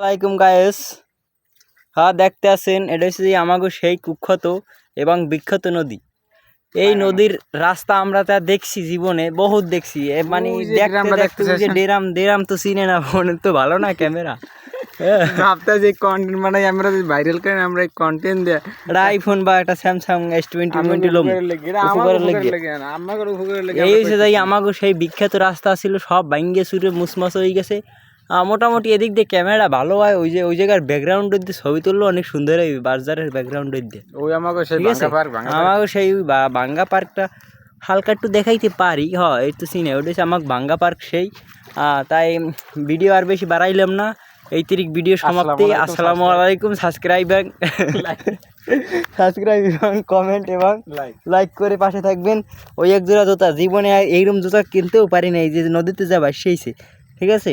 আলাইকুম গায়েস হ্যাঁ দেখতে আছেন। এটা হচ্ছে যে আমাগো সেই কুখ্যাত এবং বিখ্যাত নদী। এই নদীর রাস্তা আমরা তা দেখছি জীবনে বহুত দেখছি। মানে দেখতে দেখতে যে ডেরাম ডেরাম তো চিনে না ফোনে তো ভালো না ক্যামেরা। ভাবতে যে কন্টেন্ট বানাই আমরা ভাইরাল করেন আমরা কন্টেন্ট দেয়া একটা আইফোন বা একটা স্যামসাং এস টোয়েন্টি টোয়েন্টি লোম। এই হচ্ছে যাই আমাগো সেই বিখ্যাত রাস্তা ছিল সব ভাঙ্গে সুরে মুসমস হয়ে গেছে। মোটামুটি এদিক দিয়ে ক্যামেরা ভালো হয় ওই যে ওই জায়গার ব্যাকগ্রাউন্ডের দিয়ে ছবি তুললো অনেক সুন্দর হয় বাজারের ব্যাকগ্রাউন্ডের দিয়ে। ওই আমাকে সেই আমাকে সেই বাঙ্গা পার্কটা হালকা একটু দেখাইতে পারি। হ এই তো সিনে ওটা হচ্ছে আমার বাঙ্গা পার্ক সেই। তাই ভিডিও আর বেশি বাড়াইলাম না। এই তিরিক ভিডিও সমাপ্তি। আসসালামু আলাইকুম সাবস্ক্রাইব সাবস্ক্রাইব এবং কমেন্ট এবং. লাইক করে পাশে থাকবেন। ওই এক জোড়া জুতা জীবনে এইরকম জুতা কিনতেও পারি না এই যে নদীতে যা ভাসিয়েছে ঠিক আছে?